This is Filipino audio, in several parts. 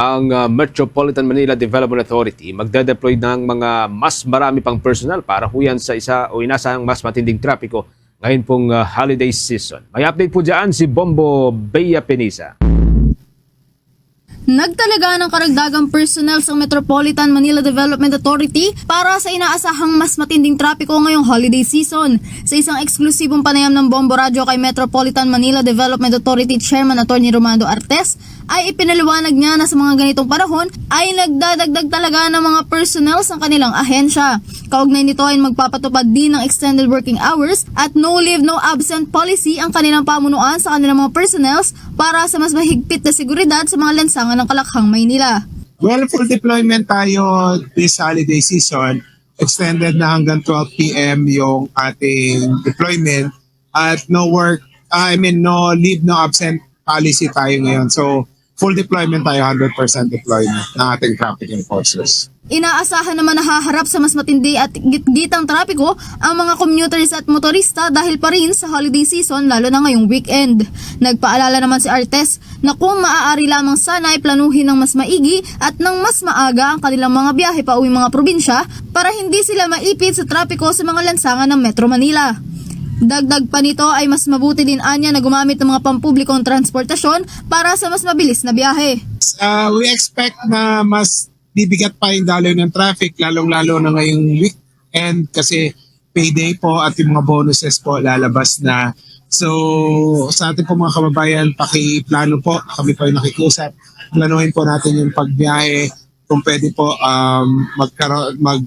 ang uh, Metropolitan Manila Development Authority magde-deploy ng mga mas marami pang personal para huyan sa isa o inasahang mas matinding trapiko ngayon pong uh, holiday season. May update po dyan si Bombo Bea Penisa. Nagtalaga ng karagdagang personnel sa Metropolitan Manila Development Authority para sa inaasahang mas matinding trapiko ngayong holiday season. Sa isang eksklusibong panayam ng Bombo Radio kay Metropolitan Manila Development Authority Chairman Atty. Romando Artes, ay ipinaliwanag niya na sa mga ganitong panahon ay nagdadagdag talaga ng mga personnel sa kanilang ahensya. Kaugnay nito ay magpapatupad din ng extended working hours at no leave no absent policy ang kanilang pamunuan sa kanilang mga personnels para sa mas mahigpit na seguridad sa mga lansangan ng Kalakhang, Maynila. Well, full deployment tayo this holiday season. Extended na hanggang 12 p.m. yung ating deployment at no work, I mean no leave, no absent policy tayo ngayon. So, full deployment tayo, 100% deployment ng ating traffic enforcers. Inaasahan naman na haharap sa mas matindi at gitgitang trapiko ang mga commuters at motorista dahil pa rin sa holiday season lalo na ngayong weekend. Nagpaalala naman si Artes na kung maaari lamang sana ay planuhin ng mas maigi at ng mas maaga ang kanilang mga biyahe pa uwing mga probinsya para hindi sila maipit sa trapiko sa mga lansangan ng Metro Manila. Dagdag pa nito ay mas mabuti din anya na gumamit ng mga pampublikong transportasyon para sa mas mabilis na biyahe. Uh, we expect na mas bibigat pa yung daloy ng traffic, lalong-lalo na ngayong weekend kasi payday po at yung mga bonuses po lalabas na. So, sa ating po mga kababayan, pakiplano po. Kami po yung nakikusap. Planuhin po natin yung pagbiyahe. Kung pwede po, um, magkaroon, mag,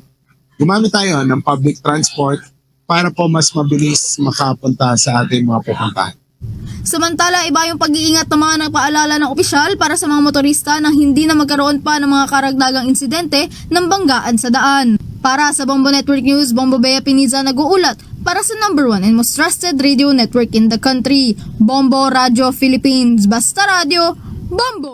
gumamit tayo ng public transport para po mas mabilis makapunta sa ating mga pupuntahan. Samantala, iba yung pag-iingat ng mga nagpaalala ng opisyal para sa mga motorista na hindi na magkaroon pa ng mga karagdagang insidente ng banggaan sa daan. Para sa Bombo Network News, Bombo Bea Piniza nag-uulat para sa number one and most trusted radio network in the country, Bombo Radio Philippines. Basta Radio, Bombo!